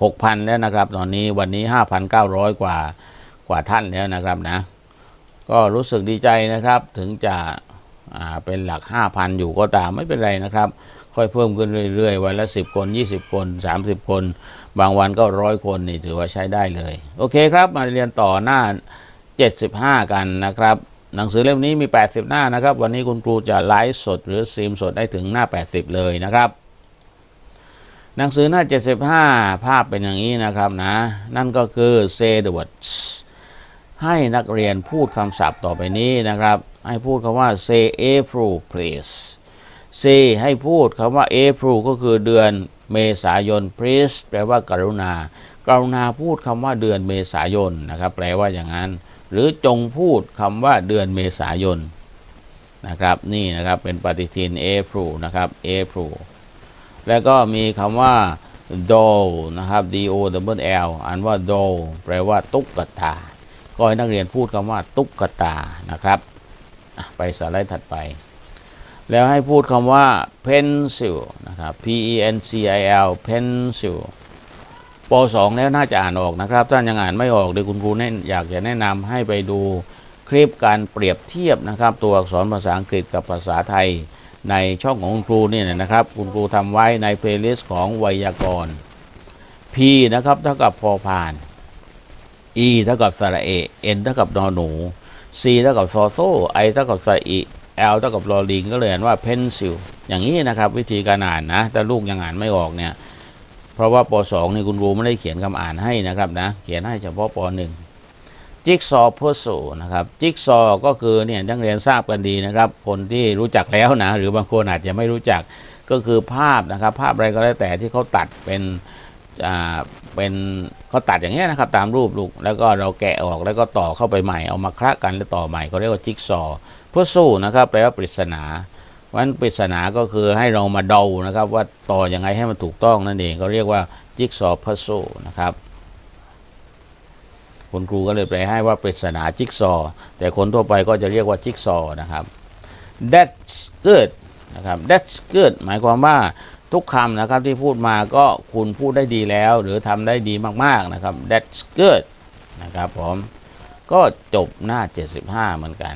6,000 แล้วนะครับ ตอนนี้วันนี้ 5,900 กว่ากว่าท่านแล้วนะครับนะ ก็รู้สึกดีใจนะครับถึงจะเป็นหลัก 5,000 อยู่ก็ตามไม่เป็นไรนะครับ ค่อยเพิ่มขึ้นเรื่อยๆ วันละ 10 คน 20 คน 30 คน บางวันก็ร้อยคนนี่ถือว่าใช้ได้เลย โอเคครับ มาเรียนต่อหน้า 75 กันนะครับ หนังสือเล่มนี้มี 80 หน้านะครับ วันนี้คุณครูจะไลฟ์สดหรือสตรีมสดได้ถึงหน้า 80 เลยนะครับ หนังสือหน้า 75 ภาพเป็นอย่างนี้นะครับนะ นั่นก็คือ say the words ให้นักเรียนพูดคำศัพท์ต่อไปนี้นะครับ ให้พูดคำว่า say April please say ให้พูดคำว่า April ก็คือเดือนเมษายน please แปลว่ากรุณากรุณาพูดคำว่าเดือนเมษายนนะครับ แปลว่าอย่างนั้น หรือจงพูดคำว่าเดือนเมษายนนะครับ นี่นะครับเป็นปฏิทิน April นะครับ April แล้วก็มีคำว่า doll นะครับ d o w l อ่านว่า doll แปลว่าตุ๊กตา ก็ให้นักเรียนพูดคำว่าตุ๊กตานะครับ ไปสไลด์ถัดไป แล้วให้พูดคำว่า pencil นะครับ p e n c i l pencil ป .2 แล้วน่าจะอ่านออกนะครับ ถ้ายังอ่านไม่ออกเดี๋ยวคุณครูอยากจะแนะนำให้ไปดูคลิปการเปรียบเทียบนะครับ ตัวอักษรภาษาอังกฤษกับภาษาไทย ในช่องของคุณครูเนี่ยนะครับ คุณครูทำไว้ในเพลย์ลิสต์ของไวยากรณ์ P นะครับเท่ากับพอพาน E เท่ากับสระเอ N เท่ากับนอหนู C เท่ากับซอโซ่ I เท่ากับสระอี L เท่ากับลอลิงก็เลยอ่านว่า pencil อย่างนี้นะครับ วิธีการอ่านนะแต่ลูกยังอ่านไม่ออกเนี่ยเพราะว่าป .2 นี่คุณครูไม่ได้เขียนคำอ่านให้นะครับนะเขียนให้เฉพาะป .1 จิ๊กซอว์ puzzle นะครับจิ๊กซอก็คือเนี่ยนักเรียนทราบกันดีนะครับ คนที่รู้จักแล้วนะหรือบางคนอาจจะไม่รู้จักก็คือภาพนะครับ ภาพอะไรก็แล้วแต่ที่เขาตัดเป็นอ่าเป็นเขาตัดอย่างเงี้ยนะครับ ตามรูปลูกแล้วก็เราแกะออกแล้วก็ต่อเข้าไปใหม่เอามาคละกันแล้วต่อใหม่เขาเรียกว่าจิ๊กซอว์ puzzle นะครับแปลว่าปริศนาเพราะฉะนั้นปริศนาก็คือให้เรามาเดานะครับ ว่าต่อยังไงให้มันถูกต้องนั่นเองเขาเรียกว่าจิ๊กซอพัโซนะครับ คุณครูก็เลยแปลให้ว่าปริศนาจิ๊กซอ แต่คนทั่วไปก็จะเรียกว่าจิ๊กซอนะครับ that's good นะครับ that's good หมายความว่าทุกคำนะครับที่พูดมาก็คุณพูดได้ดีแล้ว หรือทำได้ดีมากๆนะครับ that's good นะครับผมก็จบหน้า 75 เหมือนกัน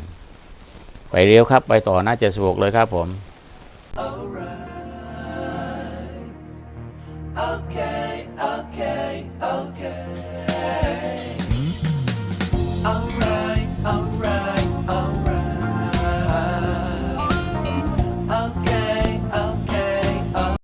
ไปเร็วครับ ไปต่อหน้า 76 เลยครับผม Okay.